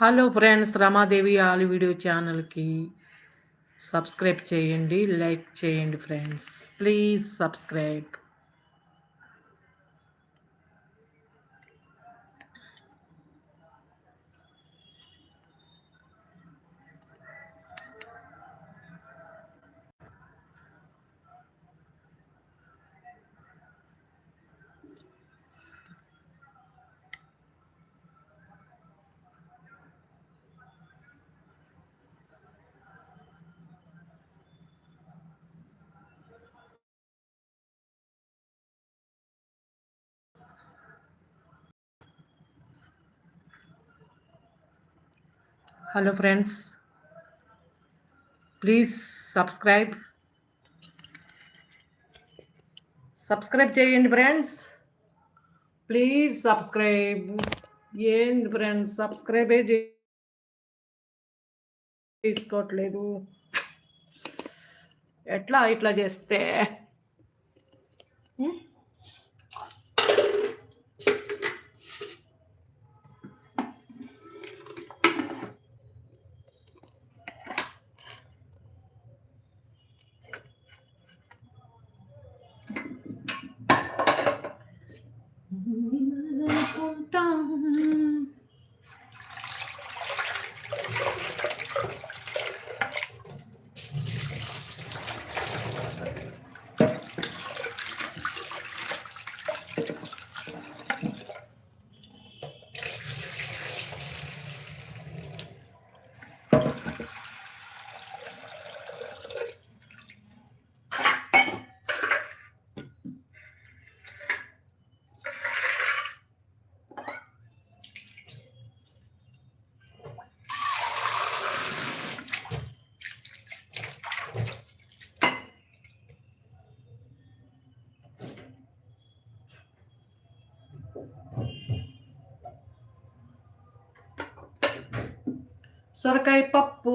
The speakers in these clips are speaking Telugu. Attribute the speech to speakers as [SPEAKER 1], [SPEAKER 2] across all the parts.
[SPEAKER 1] హలో ఫ్రెండ్స్ రమాదేవి ఆలి వీడియో ఛానల్కి సబ్స్క్రైబ్ చేయండి లైక్ చేయండి friends. Please subscribe. Hello friends please subscribe subscribe చేయండి ఫ్రెండ్స్ ప్లీజ్ సబ్స్క్రైబ్ ఏంది ఫ్రెండ్స్ సబ్స్క్రైబే చేసుకోవట్లేదు ఎట్లా ఇట్లా చేస్తే హ్మ్? అనుకుంటాం. సొరకాయ పప్పు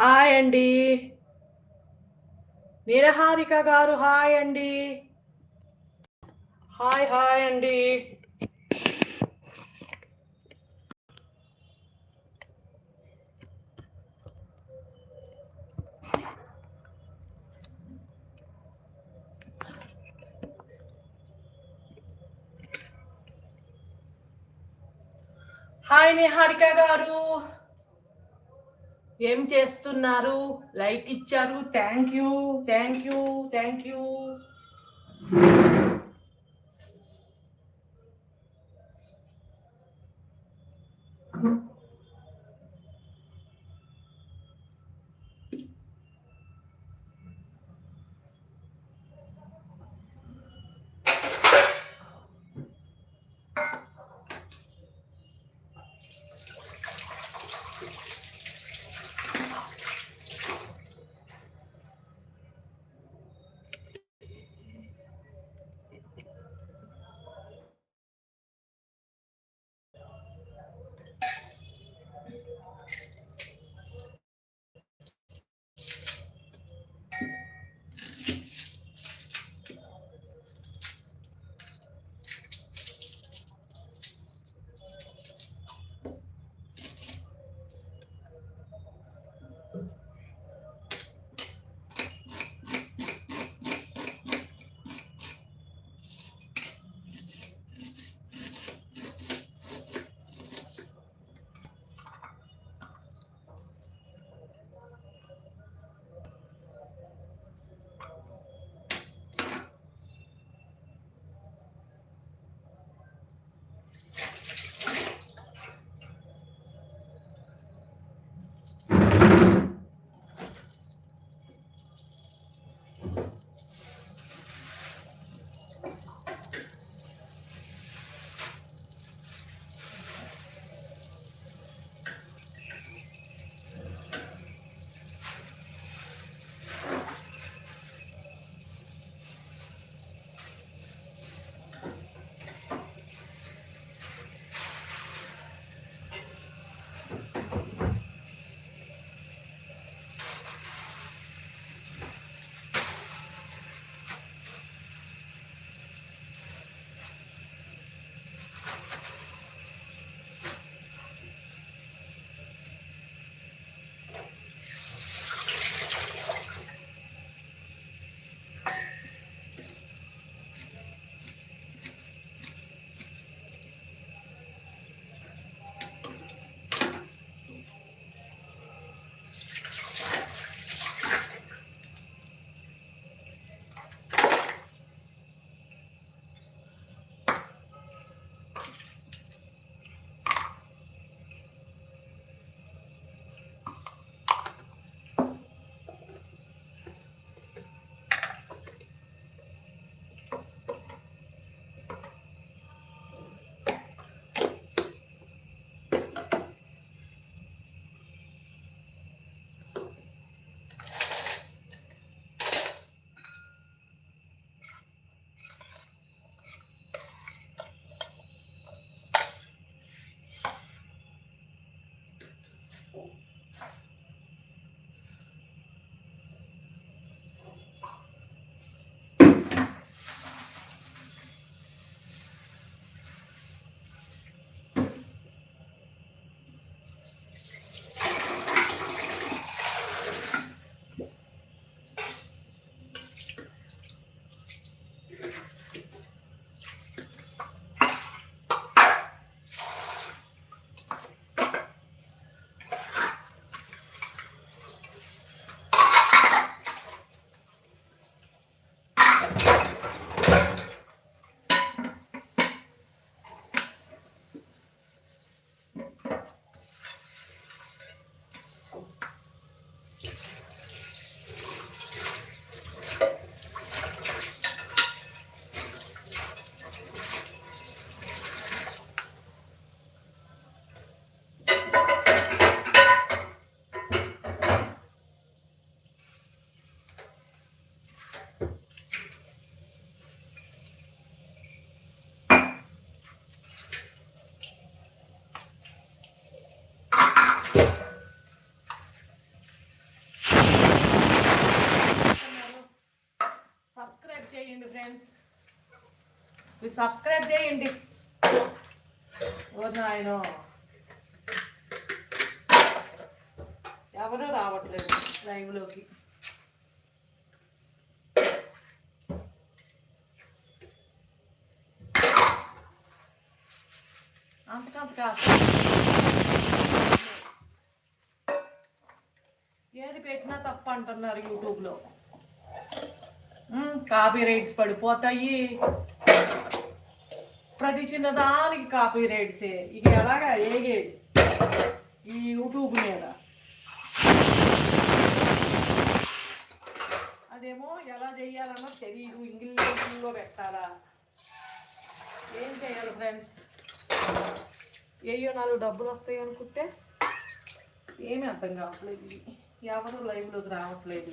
[SPEAKER 1] హాయ్ అండి. నిరహారిక గారు హాయ్ అండి. హాయ్ హాయ్ అండి. హాయ్ నిహారిక గారు. ఏం చేస్తున్నారు? లైక్ ఇచ్చారు. Thank you. Thank you. Thank you. Subscribe చేయండి. ఓ నాయన. ఎవరు రావట్లేదు లైవ్లోకి. అంతకంత కాదు. ఏది పెట్టినా తప్ప అంటున్నారు యూట్యూబ్లో. కాపీ రైట్స్ పడిపోతాయి. ప్రతి చిన్నదానికి కాపీ రైట్సే ఇక ఎలాగా? ఏగేది ఈ యూట్యూబ్ మీద. అదేమో ఎలా చేయాలన్నో తెలియదు ఇంగ్లీష్లో పెట్టాలా? ఏం చేయాలి ఫ్రెండ్స్? ఏయో నాలుగు డబ్బులు వస్తాయి అనుకుంటే? ఏమీ అర్థం కావట్లేదు. ఎవరు లైవ్లోకి రావట్లేదు.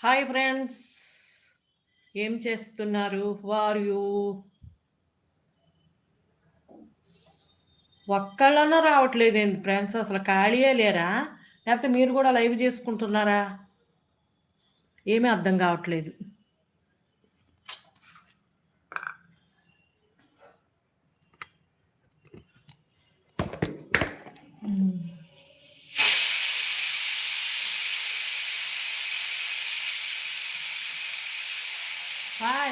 [SPEAKER 1] హాయ్ ఫ్రెండ్స్ ఏం చేస్తున్నారు? వారు యూ ఒక్కళ్ళన్నా రావట్లేదు ఏంది ఫ్రెండ్స్ అసలు ఖాళీయే లేరా? లేకపోతే మీరు కూడా లైవ్ చేసుకుంటున్నారా? ఏమీ అర్థం కావట్లేదు.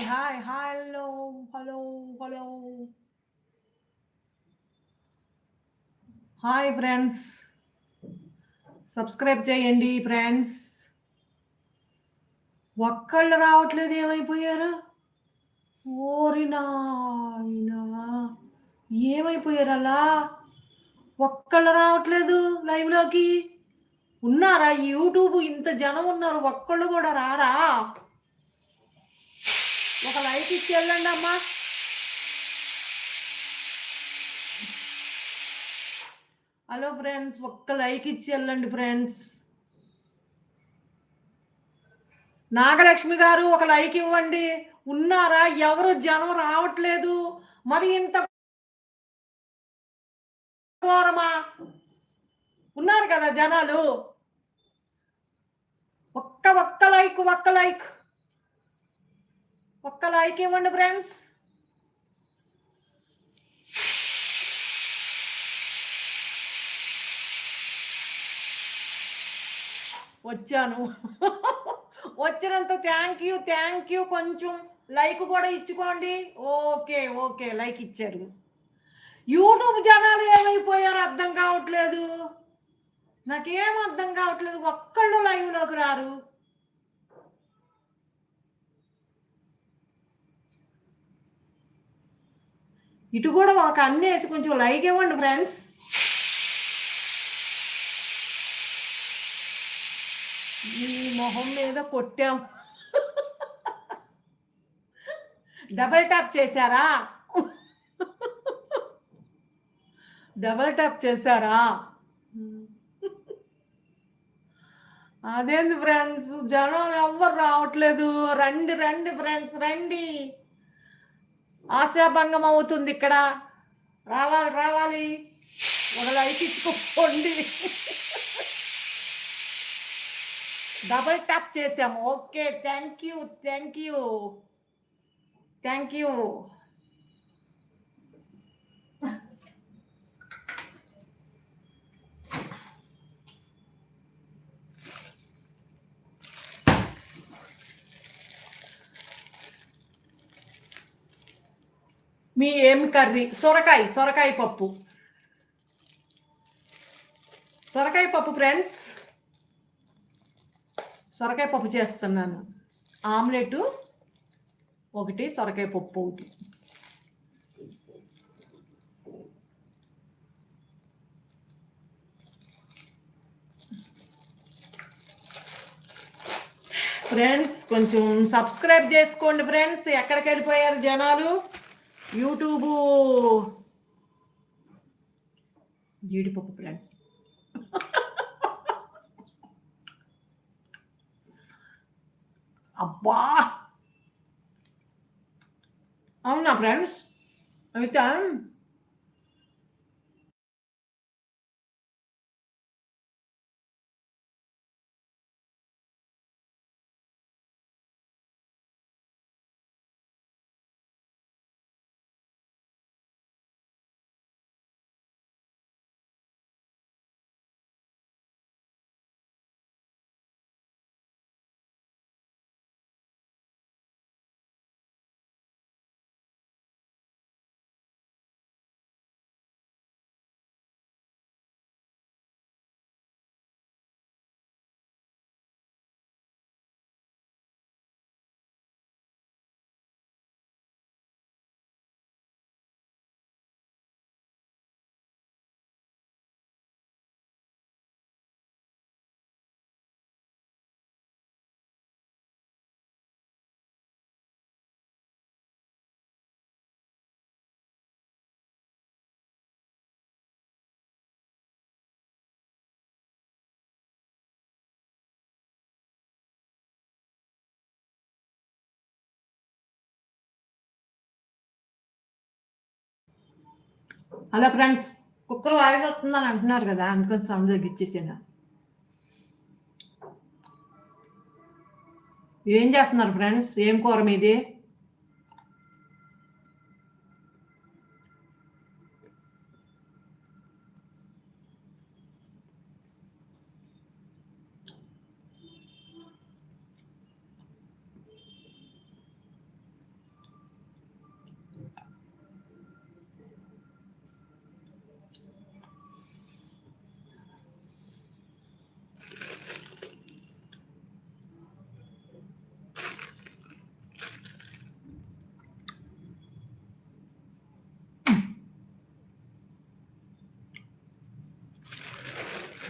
[SPEAKER 1] Hi hi hello hello hello hi friends subscribe చేయండి ఫ్రెండ్స్ ఒక్కళ్ళు రావట్లేదు ఏమైపోయారు? ఓరినాయనా ఏమైపోయారు అలా? ఒక్కళ్ళు రావట్లేదు లైవ్లోకి? ఉన్నారా? యూట్యూబ్ ఇంత జనం ఉన్నారు ఒక్కళ్ళు కూడా రారా? ఒక లైక్ ఇచ్చి వెళ్ళండి అమ్మా. హలో ఫ్రెండ్స్ ఒక్క లైక్ ఇచ్చి వెళ్ళండి ఫ్రెండ్స్ నాగలక్ష్మి గారు ఒక లైక్ ఇవ్వండి. ఉన్నారా? ఎవరు? జనం రావట్లేదు. మరి ఇంత ఘోరమా? ఉన్నారు కదా జనాలు. ఒక్క ఒక్క లైక్ ఒక్క లైక్ ఒక్క లైక్ ఇవ్వండి ఫ్రెండ్స్ వచ్చాను. వచ్చినంత థ్యాంక్ యూ థ్యాంక్ యూ కొంచెం లైక్ కూడా ఇచ్చుకోండి. ఓకే ఓకే లైక్ ఇచ్చారు. యూట్యూబ్ జనాలు ఏమైపోయారో అర్థం కావట్లేదు. నాకేం అర్థం కావట్లేదు. ఒక్కళ్ళు లైవ్లోకి రారు. ఇటు కూడా ఒక అన్ని వేసి కొంచెం లైక్ ఇవ్వండి ఫ్రెండ్స్. ఈ మొహం మీద కొట్టాం. డబల్ ట్యాప్ చేశారా? డబల్ ట్యాప్ చేశారా? అదేంది ఫ్రెండ్స్? జనం ఎవ్వరు రావట్లేదు. రండి రండి ఫ్రెండ్స్ రండి. ఆశాభంగం అవుతుంది ఇక్కడ. రావాలి రావాలి. ఒక లైట్ ఇచ్చుకోండి డబల్ ట్యాప్ చేసాము okay thank you thank you thank you మీ ఏం కర్రీ? సొరకాయ సొరకాయ పప్పు. సొరకాయ పప్పు ఫ్రెండ్స్ సొరకాయ పప్పు చేస్తున్నాను. ఆమ్లెట్ ఒకటి సొరకాయ పప్పు ఒకటి. ఫ్రెండ్స్ కొంచెం సబ్స్క్రైబ్ చేసుకోండి ఫ్రెండ్స్ ఎక్కడికి వెళ్ళిపోయారు జనాలు? యూట్యూబు. జీడిపప్పు ఫ్రెండ్స్. అబ్బా! అవునా ఫ్రెండ్స్? అయితే హలో ఫ్రెండ్స్ కుక్కర్ వాయిస్ వస్తుందని అంటున్నారు కదా అనుకుని సౌండ్ తగ్గించేసాను ఏం చేస్తున్నారు ఫ్రెండ్స్? ఏం కూర మీది?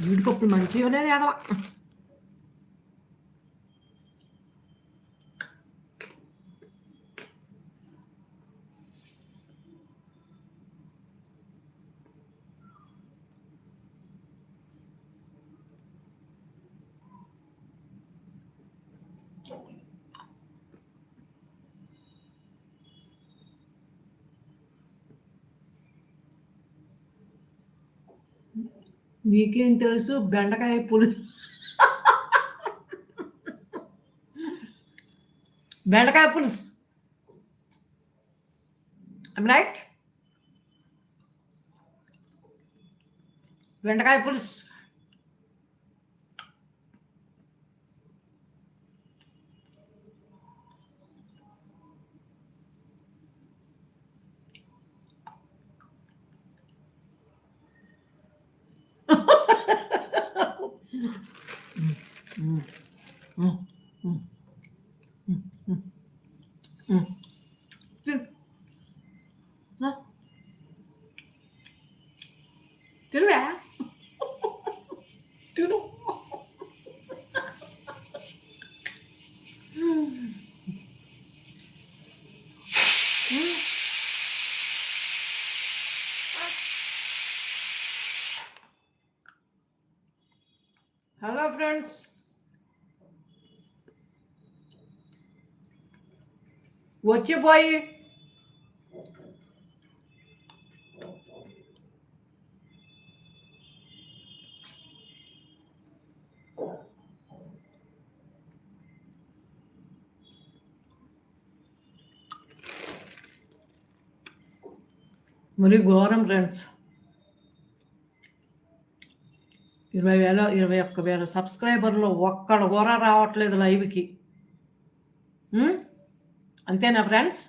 [SPEAKER 1] జీడిపప్పులు మంచిగా లేదు నీకేం తెలుసు? బెండకాయ పులి బెండకాయ పులుసు. రైట్ బెండకాయ పులుసు. హలో ఫ్రెండ్స్ వచ్చిపోయి మరి ఘోరం ఫ్రెండ్స్ ఇరవై వేల ఇరవై ఒక్క వేల. సబ్స్క్రైబర్లు ఒక్కడు కూడా రావట్లేదు లైవ్కి. అంతేనా ఫ్రెండ్స్?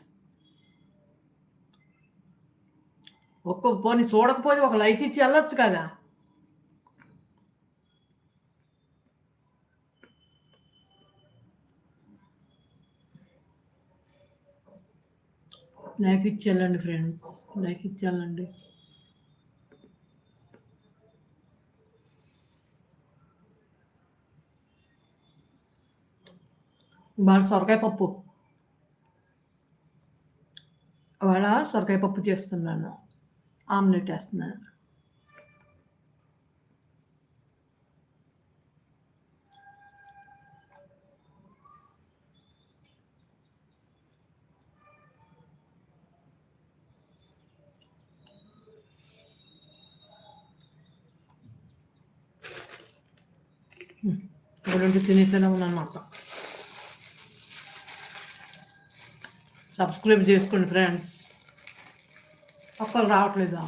[SPEAKER 1] ఒక్క పోనీ చూడకపోతే ఒక లైక్ ఇచ్చి వెళ్ళొచ్చు కదా. లైక్ ఇచ్చి వెళ్ళండి ఫ్రెండ్స్. లైక్ ఇచ్చి వెళ్ళండి. ఇవాళ సొరకాయ పప్పు ఇవాళ సొరకాయ పప్పు చేస్తున్నాను ఆమ్లెట్ వేస్తున్నాను రెండు తినేసేలా ఉన్నాను అన్నమాట సబ్స్క్రైబ్ చేసుకోండి ఫ్రెండ్స్. ఒక్కరు రావట్లేదా?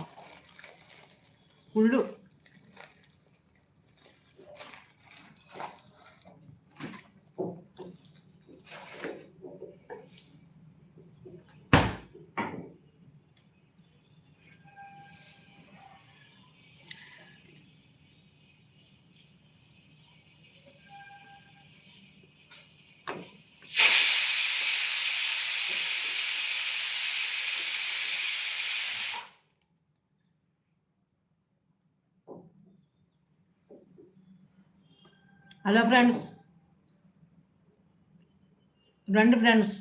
[SPEAKER 1] ఫుల్ హలో ఫ్రెండ్స్ రండి ఫ్రెండ్స్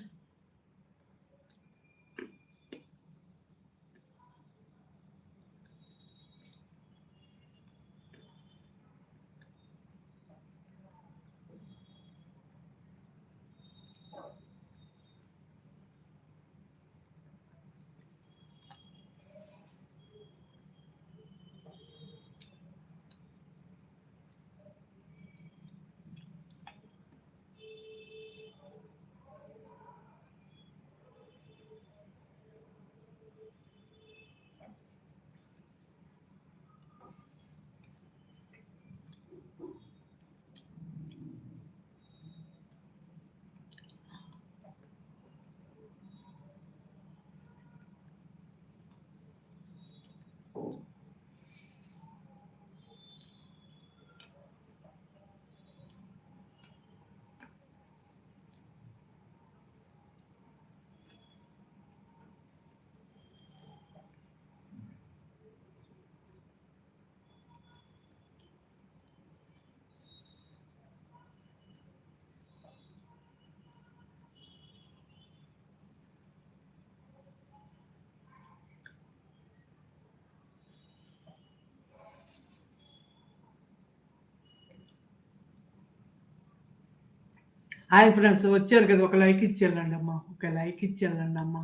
[SPEAKER 1] హాయ్ ఫ్రెండ్స్ వచ్చారు కదా ఒక లైక్ ఇచ్చి వెళ్ళండి అమ్మా ఒక లైక్ ఇచ్చి వెళ్ళండి అమ్మా.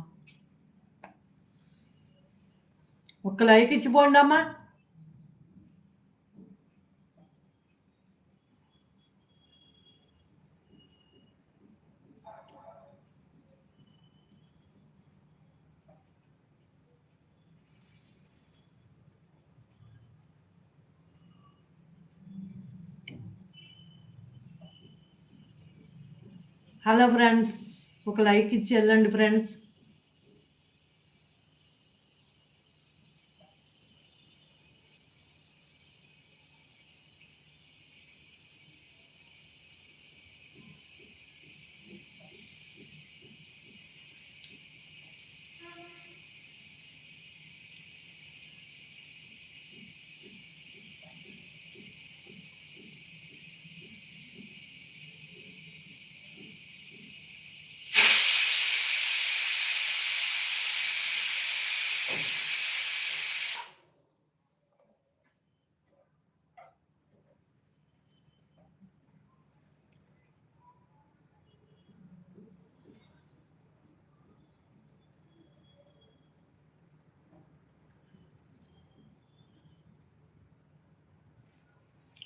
[SPEAKER 1] ఒక లైక్ ఇచ్చిపోండి అమ్మా. హలో ఫ్రెండ్స్ ఒక లైక్ ఇచ్చి వెళ్ళండి ఫ్రెండ్స్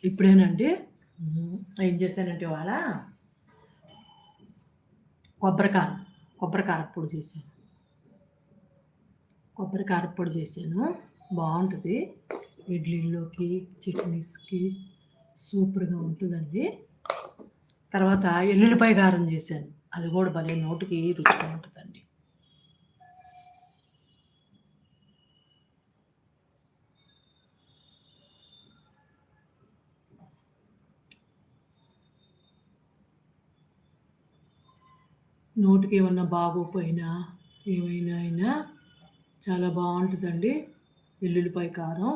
[SPEAKER 1] ఇప్పుడేనండి. ఏం చేశానంటే వాళ్ళ కొబ్బరికారం కొబ్బరి పొడి చేశాను. కొబ్బరి పొడి చేశాను. బాగుంటుంది. ఇడ్లీలోకి చట్నీస్కి సూపర్గా ఉంటుందండి. తర్వాత ఎల్లుల్లిపాయ కారం చేశాను. అది కూడా భలే నోటికి రుచిగా ఉంటుందండి. నోటికి ఏమన్నా బాగోపోయినా ఏమైనా అయినా చాలా బాగుంటుందండి. వెల్లుల్లిపాయ కారం.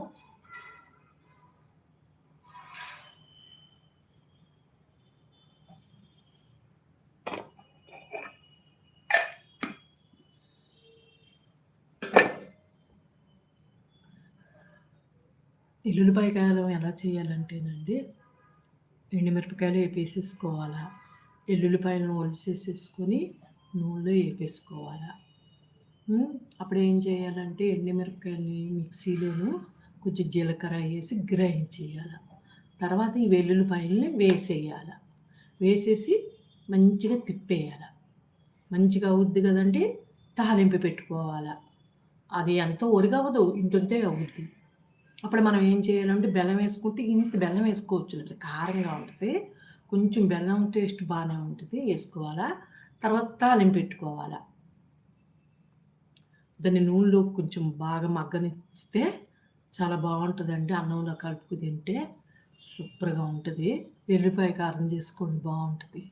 [SPEAKER 1] ఎల్లుల్లిపాయ కారం ఎలా చేయాలంటేనండి ఎండుమిరపకాయలు వేపేసేసుకోవాలా. ఎల్లుల్లిపాయలను ఒలిచేసేసుకొని నూనెలో వేపేసుకోవాలి అప్పుడు ఏం చేయాలంటే ఎండుమిరపకాయలని మిక్సీలోను కొంచెం జీలకర్ర వేసి గ్రైండ్ చేయాలి. తర్వాత ఈ వెల్లుల్లిపాయలని వేసేయాలి. వేసేసి మంచిగా తిప్పేయాలి. మంచిగా అవుద్ది కదండి తాలింపు పెట్టుకోవాలి. అది ఎంత ఒరిగవదు ఇంతంతే అవుద్ది. అప్పుడు మనం ఏం చేయాలంటే బెల్లం వేసుకుంటే ఇంత బెల్లం వేసుకోవచ్చు. అంటే కారంగా ఉంటుంది కొంచెం బెల్లం టేస్ట్ బాగానే ఉంటుంది వేసుకోవాలా? తర్వాత తాలింపు పెట్టుకోవాలా? దాన్ని నూనెలో కొంచెం బాగా మగ్గనిస్తే చాలా బాగుంటుందండి. అన్నంలో కలుపుకు తింటే సూపర్గా ఉంటుంది. వెల్లిపాయ కారం చేసుకోండి బాగుంటుంది.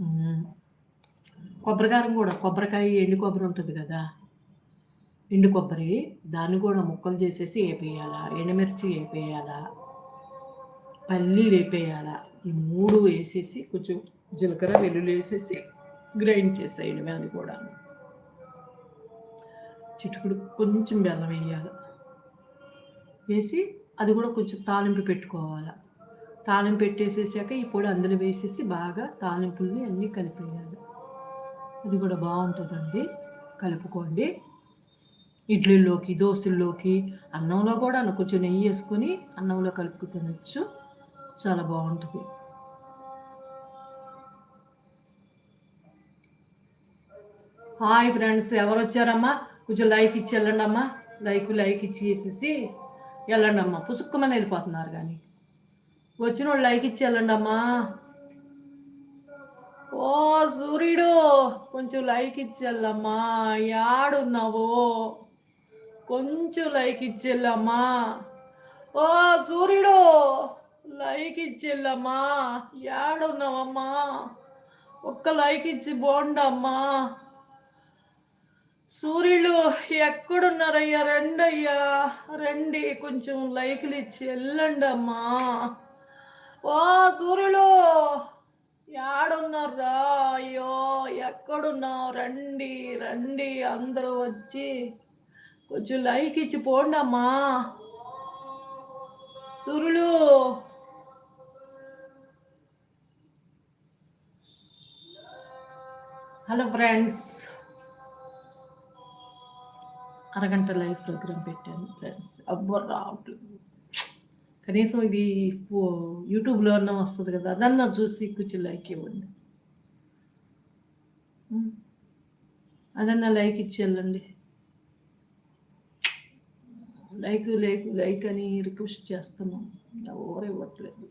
[SPEAKER 1] మ్మ్. కొబ్బరికారం కూడా కొబ్బరికాయ ఎండు కొబ్బరి ఉంటుంది కదా. ఎండు కొబ్బరి దాన్ని కూడా ముక్కలు చేసేసి వేపేయాలా? ఎండుమిర్చి వేపేయాలా? పల్లీలు వేపేయాలా? ఈ మూడు వేసేసి కొంచెం జీలకర్ర వెల్లుల్లి వేసేసి గ్రైండ్ చేసేయడమే అది కూడా. చిటుకుడు కొంచెం బెల్లం వేయాలి. వేసి అది కూడా కొంచెం తాలింపు పెట్టుకోవాలి. తాలింపు పెట్టేసేసాక ఈ పొడి అందులో వేసేసి బాగా తాలింపుల్ని అన్నీ కలిపేయాలి. ఇది కూడా బాగుంటుందండి. కలుపుకోండి. ఇడ్లీలోకి దోశల్లోకి అన్నంలో కూడా కొంచెం నెయ్యి వేసుకొని అన్నంలో కలుపుకు తినచ్చు. చాలా బాగుంటుంది. హాయ్ ఫ్రెండ్స్ ఎవరు వచ్చారమ్మా? కొంచెం లైక్ ఇచ్చి వెళ్ళండి అమ్మా లైక్ లైక్ ఇచ్చి వేసేసి వెళ్ళండి అమ్మా పుసుక్కమని వెళ్ళిపోతున్నారు కానీ. వచ్చిన వాళ్ళు లైక్ ఇచ్చి వెళ్ళండి అమ్మా ఓ సూర్యుడు కొంచెం లైక్ ఇచ్చేళ్ళమ్మా యాడున్నావో? కొంచెం లైక్ ఇచ్చేళ్ళమ్మా ఓ సూర్యుడు లైక్ ఇచ్చేళ్ళమ్మా యాడున్నావమ్మా? ఒక్క లైక్ ఇచ్చి బోండమ్మా సూర్యుడు ఎక్కడున్నారయ్యా? రెండయ్యా. రండి కొంచెం లైకులు ఇచ్చి వెళ్ళండి అమ్మా ఓ సూర్యుడు యాడున్నారా అయ్యో ఎక్కడున్నావు? రండి రండి అందరూ వచ్చి కొంచెం లైక్ ఇచ్చి పోండి అమ్మా హలో ఫ్రెండ్స్. అరగంట లైవ్ ప్రోగ్రామ్ పెట్టాను ఫ్రెండ్స్. అబ్బో రావట్లేదు. కనీసం ఇది యూట్యూబ్లో అన్న వస్తుంది కదా అదన్నా చూసి కొంచెం లైక్ ఇవ్వండి. అదన్నా లైక్ ఇచ్చి వెళ్ళండి లైక్ లైక్ లైక్ అని రిక్వెస్ట్ చేస్తున్నాం. ఎవరు ఇవ్వట్లేదు.